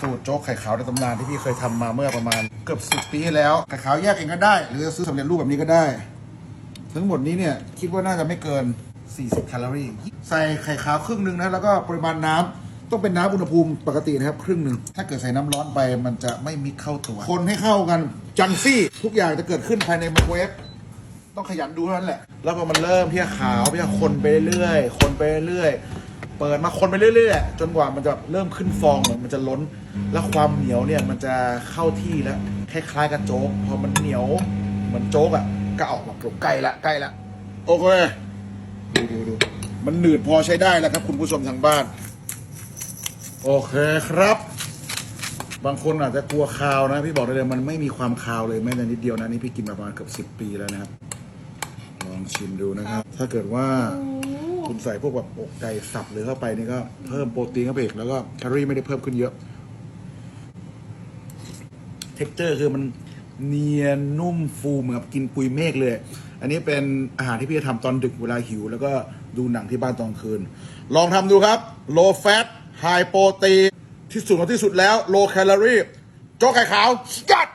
สูตรโจ๊กไข่ขาวในตำนานที่พี่เคยทำมาเมื่อประมาณเกือบสิบปีที่แล้ว ไข่ขาวแยกเองก็ได้ หรือจะซื้อสำเร็จรูปแบบนี้ก็ได้ ทั้งหมดนี้เนี่ยคิดว่าน่าจะไม่เกิน 40 แคลอรี่ ใส่ไข่ขาวครึ่งหนึ่งนะแล้วก็ปริมาณน้ำต้องเป็นน้ำอุณหภูมิปกตินะครับ ครึ่งหนึ่ง ถ้าเกิดใส่น้ำร้อนไปมันจะไม่มิกเข้าตัว คนให้เข้ากันจังซี่ ทุกอย่างจะเกิดขึ้นภายในไมโครเวฟต้องขยันดูเท่านั้นแหละ แล้วพอมันเริ่มที่จะขาวที่จะคนไปเรื่อยคนไปเรื่อย เปิดมาคนไปเรื่อยๆจนกว่ามันจะเริ่มขึ้นฟองเหมือนมันจะล้น แล้วความเหนียวเนี่ยมันจะเข้าที่แล้วคล้ายๆกับโจ๊กพอมันเหนียวเหมือนโจ๊กอะก็ออกมาปรุงใกล้ละใกล้ละโอเคดูดูดูมันหนืดพอใช้ได้แล้วครับ คุณผู้ชมทางบ้าน โอเคครับ บางคนอาจจะกลัวคาวนะ พี่บอกได้เลยมันไม่มีความคาวเลยแม้แต่นิดเดียวนะนี่พี่กินมาประมาณเกือบสิบปีแล้วนะครับ ลองชิมดูนะครับ ถ้าเกิดว่า คุณใส่พวกแบบอกไก่สับหรือเข้าไปนี่ก็เพิ่มโปรตีนเข้าไปอีกแล้วก็แคลอรี่ไม่ได้เพิ่มขึ้นเยอะเท็กเจอร์คือมันเนียนนุ่มฟูเหมือนกับกินปุยเมฆเลย อันนี้เป็นอาหารที่พี่จะทำตอนดึกเวลาหิว แล้วก็ดูหนังที่บ้านตอนคืน ลองทำดูครับ low fat high protein ที่สุดของที่สุดแล้ว low calorie โจ๊กไข่ขาวสกัด